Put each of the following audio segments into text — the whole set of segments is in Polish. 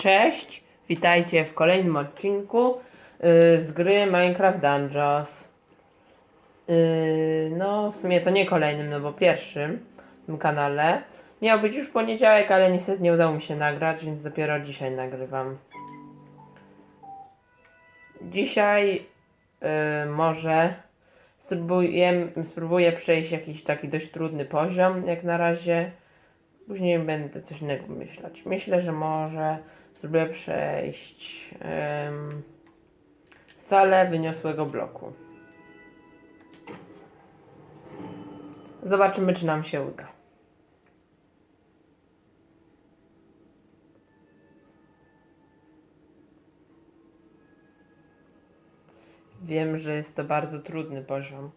Cześć, witajcie w kolejnym odcinku yy, z gry Minecraft Dungeons. Yy, no, w sumie to nie kolejnym, no bo pierwszym w tym kanale. Miał być już poniedziałek, ale niestety nie udało mi się nagrać, więc dopiero dzisiaj nagrywam. Dzisiaj yy, może spróbuję, spróbuję przejść jakiś taki dość trudny poziom, jak na razie. Później będę coś innego myśleć. Myślę, że może spróbuję przejść em, salę wyniosłego bloku. Zobaczymy, czy nam się uda. Wiem, że jest to bardzo trudny poziom,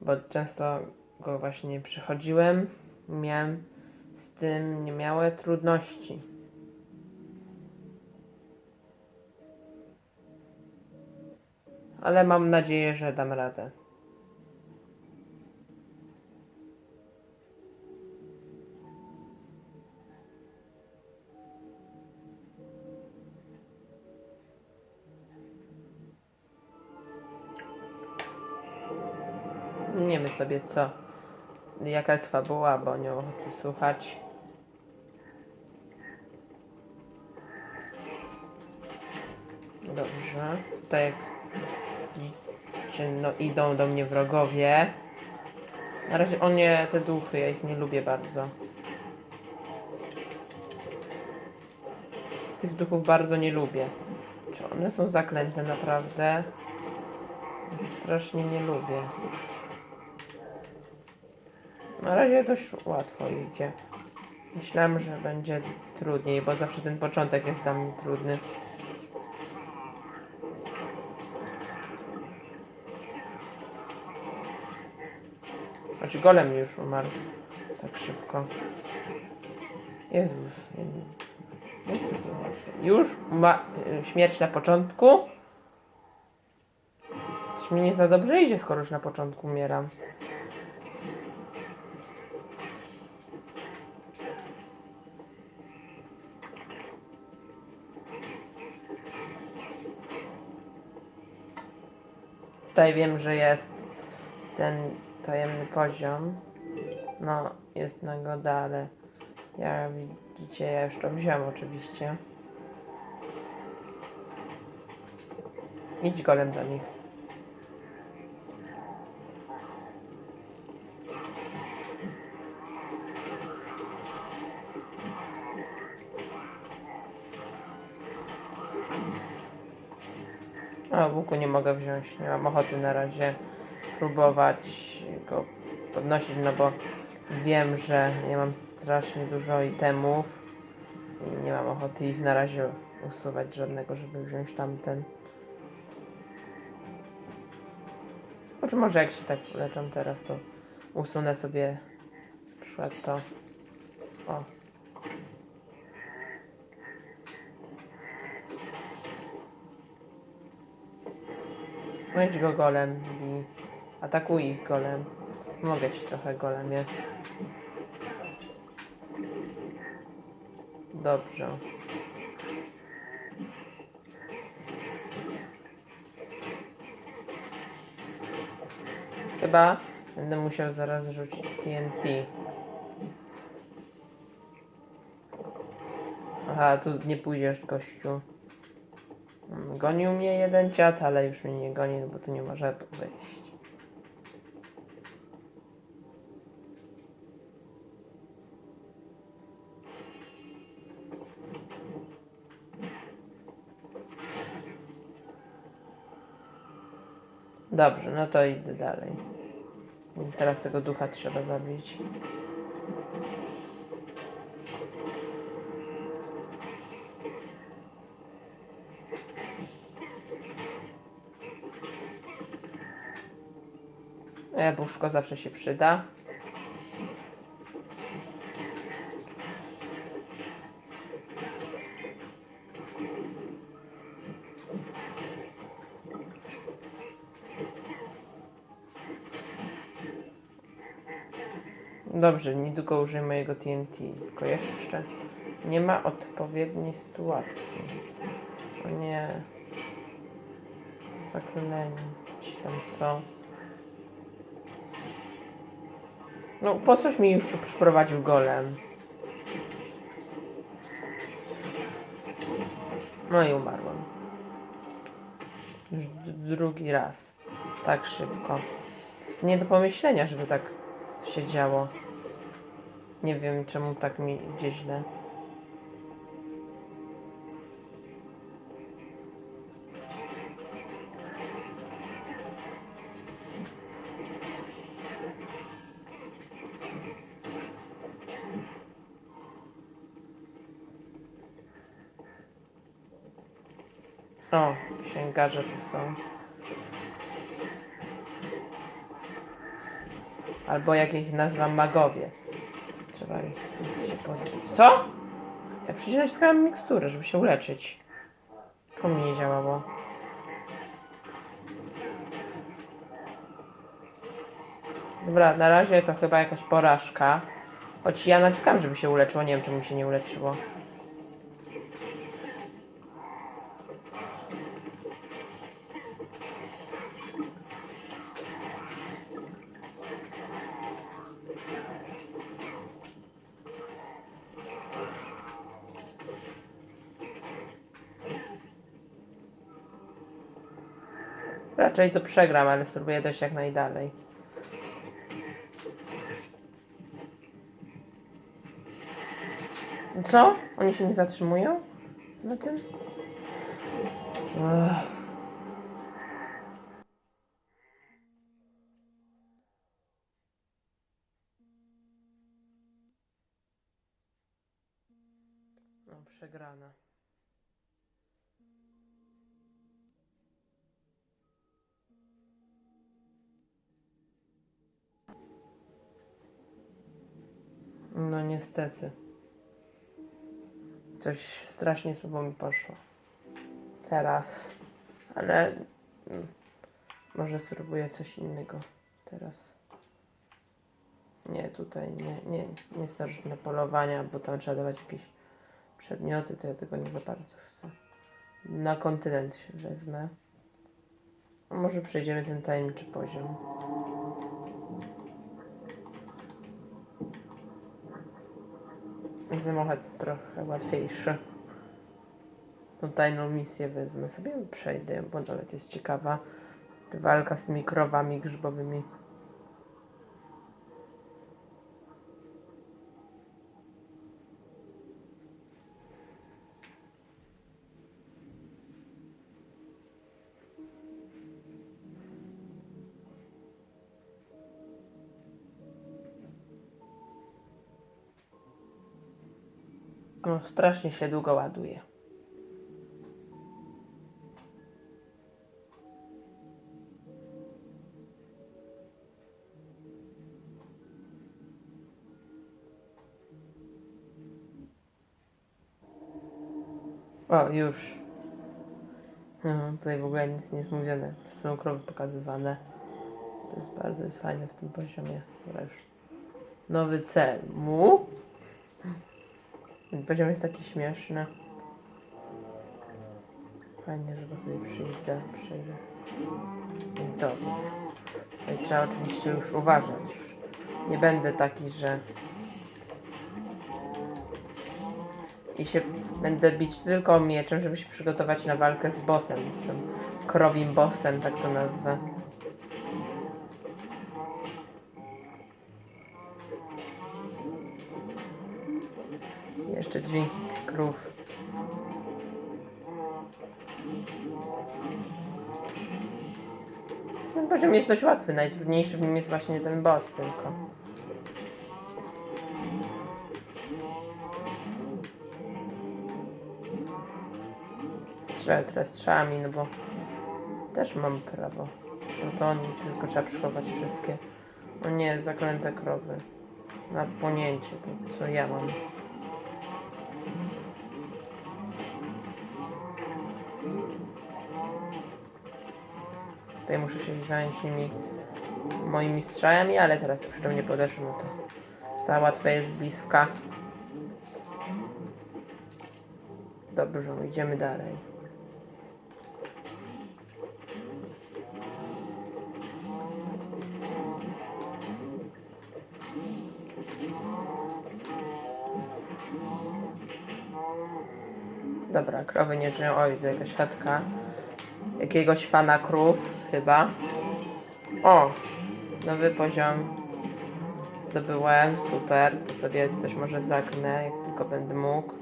bo często go właśnie przechodziłem. Miałem z tym niemałe trudności. Ale mam nadzieję, że dam radę. Nie wiem sobie co, jaka jest fabuła, bo nie ochoty słuchać. Dobrze, tutaj jak widzicie, no idą do mnie wrogowie. Na razie o nie, te duchy, ja ich nie lubię bardzo. Tych duchów bardzo nie lubię. Czy one są zaklęte naprawdę? Ich strasznie nie lubię. Na razie dość łatwo idzie. Myślałem, że będzie trudniej, bo zawsze ten początek jest dla mnie trudny. Znaczy golem już umarł tak szybko. Jezus. Jest to. Już ma śmierć na początku? Coś mi nie za dobrze idzie, skoro już na początku umieram. Tutaj wiem, że jest ten tajemny poziom. No, jest nagroda, ale ja widzicie, ja już to wziąłem oczywiście. Idź golem do nich. A łuku nie mogę wziąć, nie mam ochoty na razie próbować go podnosić, no bo wiem, że nie mam strasznie dużo itemów i nie mam ochoty ich na razie usuwać żadnego, żeby wziąć tamten. Choć może jak się tak leczą teraz, to usunę sobie na przykład to. O. Weź go golem i atakuj ich golem. Mogę ci trochę golemie. Dobrze. Chyba będę musiał zaraz rzucić TNT. Aha, tu nie pójdziesz, gościu. Gonił mnie jeden ciat, ale już mnie nie goni, no bo tu nie może wyjść. Dobrze, no to idę dalej. Teraz tego ducha trzeba zabić. Jabłuszko zawsze się przyda. Dobrze, niedługo użyję mojego TNT, tylko jeszcze. Nie ma odpowiedniej sytuacji. O nie. Zaklęci tam są. No po coś mi już tu przyprowadził golem? No i umarłem. Już drugi raz. Tak szybko. Nie do pomyślenia, żeby tak się działo. Nie wiem, czemu tak mi idzie źle. O, księgarze tu są. Albo jak ich nazywam magowie. Trzeba ich się pozbyć. Co? Ja przecież naciskałem miksturę, żeby się uleczyć. Czemu mi nie działało? Dobra, na razie to chyba jakaś porażka. Choć ja naciskam, żeby się uleczyło. Nie wiem, czemu się nie uleczyło. Raczej to przegram, ale spróbuję dojść jak najdalej. Co? Oni się nie zatrzymują na tym? Ech. No, przegrana. No niestety. Coś strasznie słabo mi poszło. Teraz. Ale mm, może spróbuję coś innego teraz. Nie, tutaj nie, nie, nie starożytne polowania, bo tam trzeba dawać jakieś przedmioty, to ja tego nie za bardzo chcę. Na kontynent się wezmę. A może przejdziemy ten tajemniczy poziom. Zamochać trochę łatwiejszy. Tą tajną misję wezmę sobie przejdę, bo nawet jest ciekawa. Ta walka z tymi krowami grzybowymi. No, strasznie się długo ładuje. O, już. No, tutaj w ogóle nic nie jest mówione. Są krowy pokazywane. To jest bardzo fajne w tym poziomie. Już. Nowy cel. Mu? Poziom jest taki śmieszny. Fajnie, że go sobie przyjdę, przyjdę. Dobra. Tutaj trzeba oczywiście już uważać. Już nie będę taki, że... I się będę bić tylko mieczem, żeby się przygotować na walkę z bossem. Tym krowim bossem, tak to nazwę. Ten poziom jest dość łatwy. Najtrudniejszy w nim jest właśnie ten boss tylko. Strzelę teraz strzałami, no bo też mam prawo. No to oni tylko trzeba przychować wszystkie. O nie, zaklęte krowy. Na płonięcie, to co ja mam. Tutaj muszę się zająć nimi moimi strzałami, ale teraz już do mnie podeszły, no to ta łatwa jest bliska. Dobrze, idziemy dalej. Dobra, krowy nie żyją. Oj, jakaś chatka. Jakiegoś fana krów, chyba. O! Nowy poziom zdobyłem. Super. To sobie coś może zaknę, jak tylko będę mógł.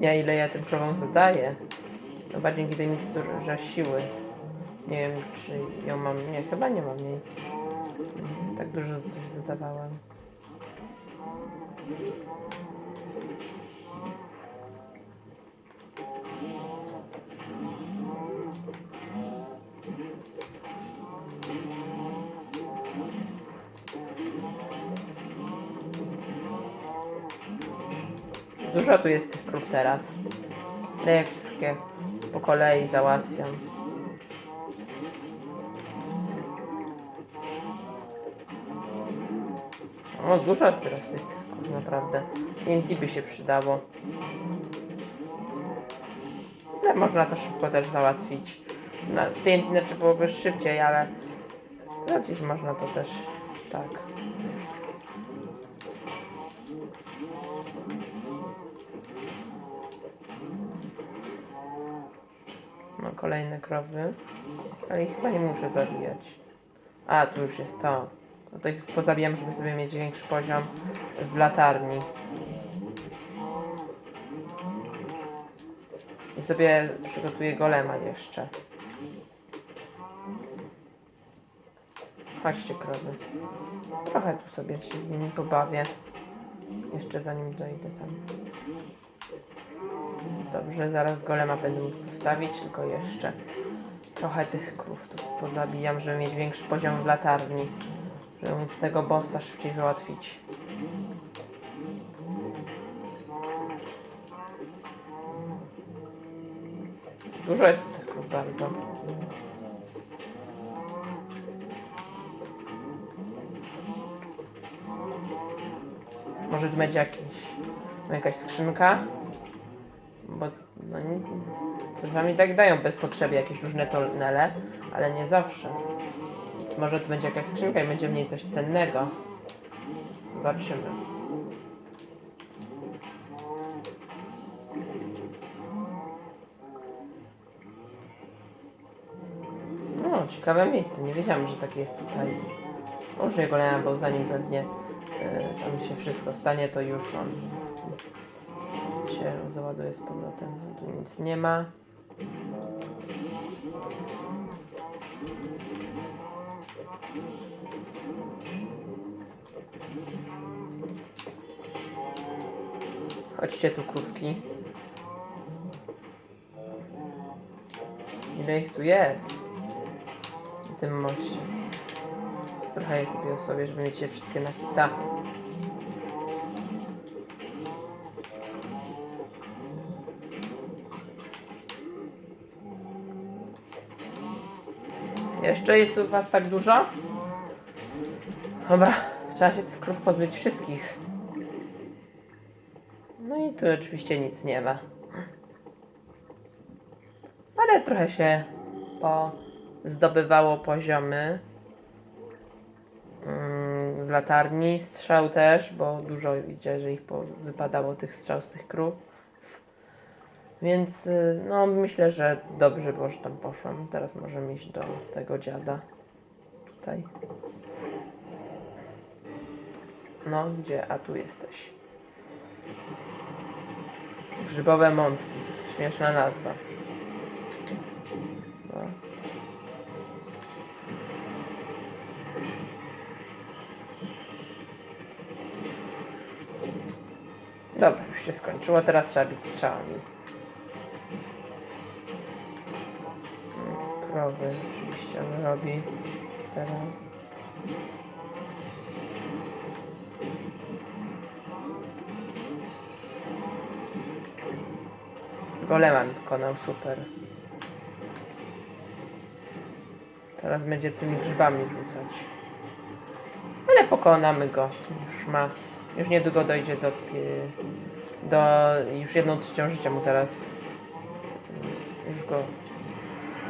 Ja ile ja tym krowom zadaję. Chyba dzięki tej miksturze siły. Nie wiem, czy ją mam. Nie, chyba nie mam jej. Tak dużo coś dodawałem. Dużo tu jest tych krów teraz. Ja wszystkie po kolei załatwiam. O, dużo teraz jest naprawdę. TNT by się przydało. Ale można to szybko też załatwić. Na TNT znaczy byłoby szybciej, ale załatwić można to też tak. Kolejne krowy. Ale ich chyba nie muszę zabijać. A, tu już jest to. No to ich pozabijam, żeby sobie mieć większy poziom w latarni. I sobie przygotuję golema jeszcze. Chodźcie krowy. Trochę tu sobie się z nimi pobawię. Jeszcze zanim dojdę tam. Dobrze, zaraz golema będę mógł postawić, tylko jeszcze trochę tych krów tu pozabijam, żeby mieć większy poziom w latarni. Żeby móc tego bossa szybciej załatwić. Dużo jest tych krów bardzo. Może tu będzie jakiś, jakaś skrzynka? Bo no, nie, czasami tak dają bez potrzeby jakieś różne tonele, ale nie zawsze. Więc może tu będzie jakaś skrzynka i będzie w niej coś cennego. Zobaczymy. No, ciekawe miejsce. Nie wiedziałam, że takie jest tutaj. Użyję golema, bo zanim pewnie y, tam się wszystko stanie, to już on się załaduje z powrotem. Tu nic nie ma. Chodźcie tu krówki. Ile ich tu jest? Na tym moście. Trochę je sobie osłabię, żeby mieć je wszystkie na hita. Jeszcze jest tu was tak dużo? Dobra, trzeba się tych krów pozbyć wszystkich. No i tu oczywiście nic nie ma. Ale trochę się po zdobywało poziomy mm, w latarni, strzał też, bo dużo widzę, że ich wypadało tych strzał z tych krów. Więc y, no myślę, że dobrze było, że tam poszłam. Teraz możemy iść do tego dziada. Tutaj. No, gdzie? A tu jesteś. Grzybowe monsy. Śmieszna nazwa. No. Dobra, już się skończyło. Teraz trzeba bić strzałami. rowy. Oczywiście on robi teraz. Golema mi super. Teraz będzie tymi grzybami rzucać. Ale pokonamy go. Już ma. Już niedługo dojdzie do. do już jedną trzecią życia mu zaraz. Mm, już go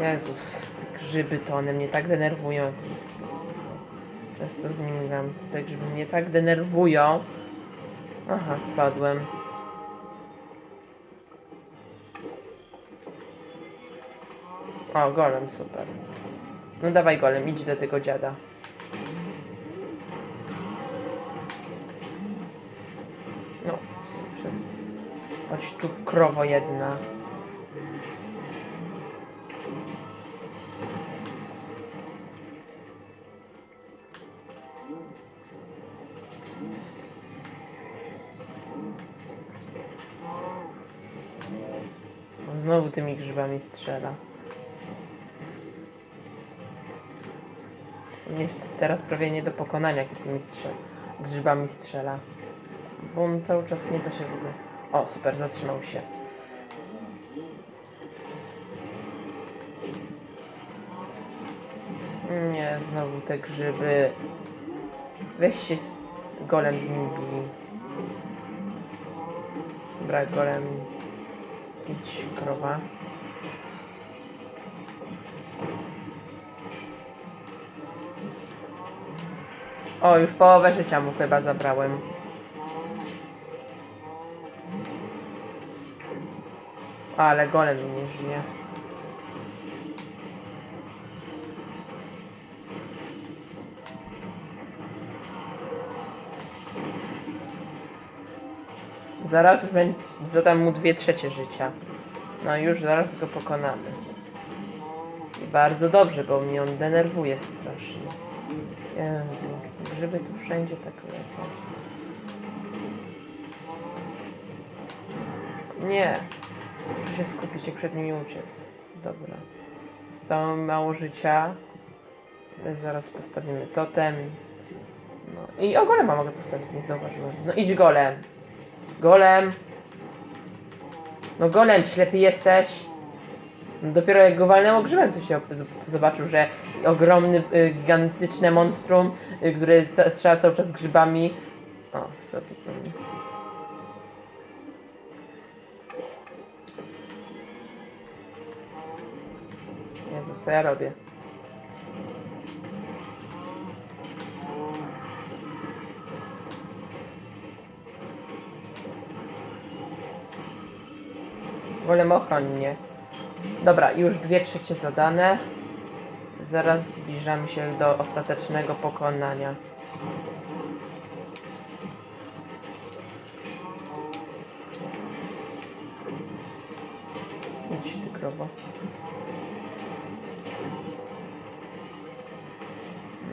Jezus, te grzyby to one mnie tak denerwują. Często z nimi gram. Te grzyby mnie tak denerwują. Aha, spadłem. O, golem, super. No dawaj golem, idź do tego dziada. No. Chodź tu, krowo jedna. Tymi grzybami strzela. On Jest teraz prawie nie do pokonania, kiedy tymi grzybami strzela. Bo on cały czas nie da się w ogóle. O, super, zatrzymał się. Nie, znowu te grzyby. Weź się golem z nim bij. Dobra, golem. Idź, krowa. O, już połowę życia mu chyba zabrałem. Ale golem nie żyje. Zaraz już zadam mu dwie trzecie życia. No już zaraz go pokonamy. I bardzo dobrze, bo mnie on denerwuje strasznie. Jezu, grzyby tu wszędzie tak lecą. Nie. Muszę się skupić, jak przed nimi uciec. Dobra. Zostało mi mało życia. Zaraz postawimy totem. No i o golema mogę postawić, nie zauważyłem. No idź golem. Golem. No golem, ślepy jesteś. No dopiero jak go walnęło grzybem, to się to zobaczył, że ogromny, y, gigantyczne monstrum, y, które strzela cały czas grzybami. O, sobie. Jezus, co ja robię? Wolę ochronnie. Dobra, już dwie trzecie zadane. Zaraz zbliżamy się do ostatecznego pokonania. Idź ty krowo.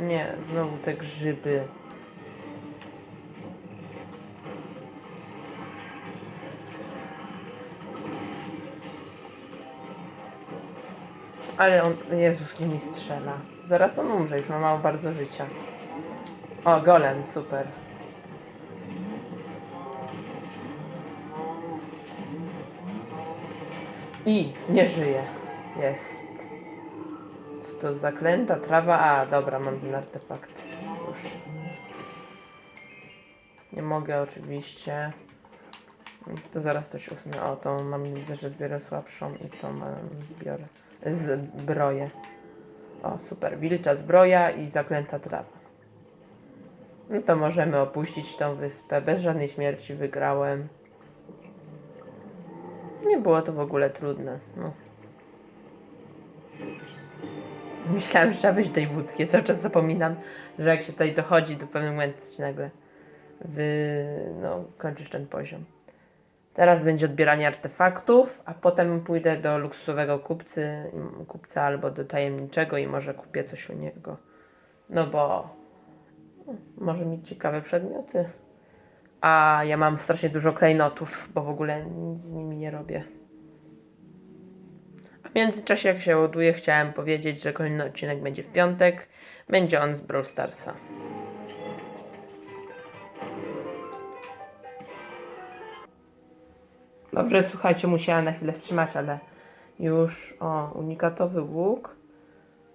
Nie, znowu te grzyby. Ale on, Jezus, nie mi strzela. Zaraz on umrze, już ma mało bardzo życia. O, golem, super. I nie żyje. Jest. Co to zaklęta trawa? A, dobra, mam ten artefakt. Już. Nie mogę oczywiście. To zaraz coś usunę. O, to mam widzę, że zbiorę słabszą i to mam zbiorę. Zbroję. O, super. Wilcza zbroja i zaklęta trawa. No to możemy opuścić tą wyspę. Bez żadnej śmierci wygrałem. Nie było to w ogóle trudne. No. Myślałem, że trzeba wyjść tej wódki. Cały czas zapominam, że jak się tutaj dochodzi do pewnego momentu, nagle wy... no, kończysz ten poziom. Teraz będzie odbieranie artefaktów, a potem pójdę do luksusowego kupcy, kupca albo do tajemniczego i może kupię coś u niego. No bo no, może mieć ciekawe przedmioty. A ja mam strasznie dużo klejnotów, bo w ogóle nic z nimi nie robię. A w międzyczasie, jak się ładuje, chciałem powiedzieć, że kolejny odcinek będzie w piątek. Będzie on z Brawl Starsa. Dobrze, słuchajcie, musiała na chwilę wstrzymać, ale już, o, unikatowy łuk,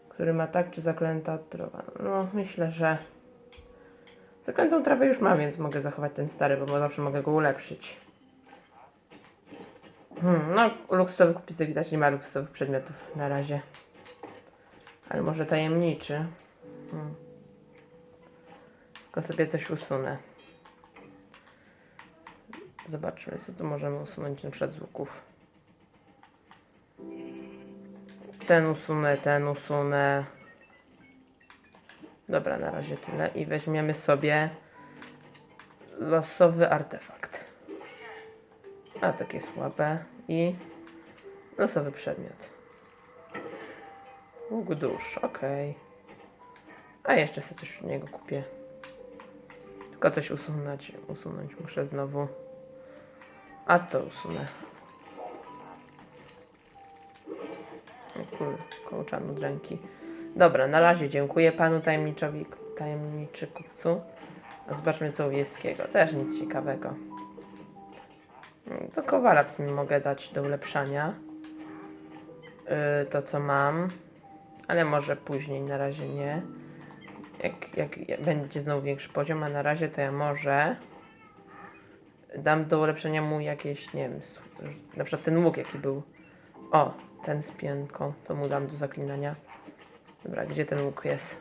który ma tak czy zaklęta trawa. No, myślę, że zaklętą trawę już mam, więc mogę zachować ten stary, bo zawsze mogę go ulepszyć. Hmm, no, luksusowy kupiec widać nie ma luksusowych przedmiotów na razie. Ale może tajemniczy. Hmm. Tylko sobie coś usunę. Zobaczmy, co tu możemy usunąć na przykład z łuków. Ten usunę, ten usunę. Dobra, na razie tyle. I weźmiemy sobie losowy artefakt. A takie słabe. I losowy przedmiot. Łuk dusz. A jeszcze sobie coś od niego kupię. Tylko coś usunąć, usunąć muszę znowu. A to usunę. O Kur, kołczan od ręki. Dobra, na razie dziękuję panu tajemniczowi, tajemniczy kupcu. A zobaczmy co u Jeskiego. Też nic ciekawego. To kowala w sumie mogę dać do ulepszania. Yy, to co mam. Ale może później, na razie nie. Jak, jak będzie znowu większy poziom, a na razie to ja może dam do ulepszenia mu jakieś, nie wiem, na przykład ten łuk jaki był. O, ten z piętką, to mu dam do zaklinania. Dobra, gdzie ten łuk jest?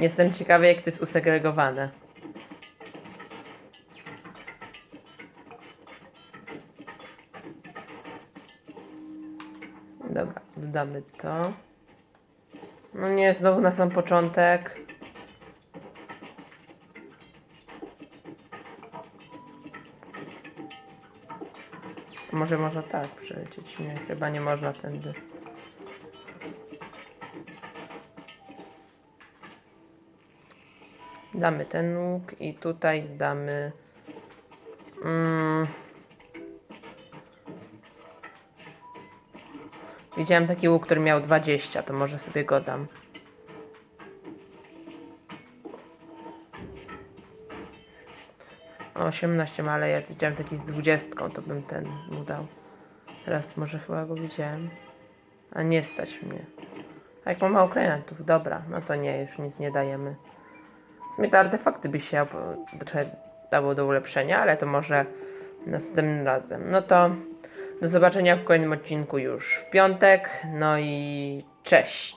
Jestem ciekawy, jak to jest usegregowane. Dobra, dodamy to. No nie, znowu na sam początek. Może można tak przelecieć. Nie, chyba nie można tędy. Damy ten łuk i tutaj damy. Mm, widziałem taki łuk, który miał 20, to może sobie go dam. O, 18 ma, ale ja widziałem taki z 20, to bym ten mu dał. Teraz może chyba go widziałem. A nie stać mnie. A jak mam mało klientów, dobra, no to nie, już nic nie dajemy. W sumie te artefakty by się trochę dało do ulepszenia, ale to może następnym razem. No to do zobaczenia w kolejnym odcinku już w piątek. No i cześć.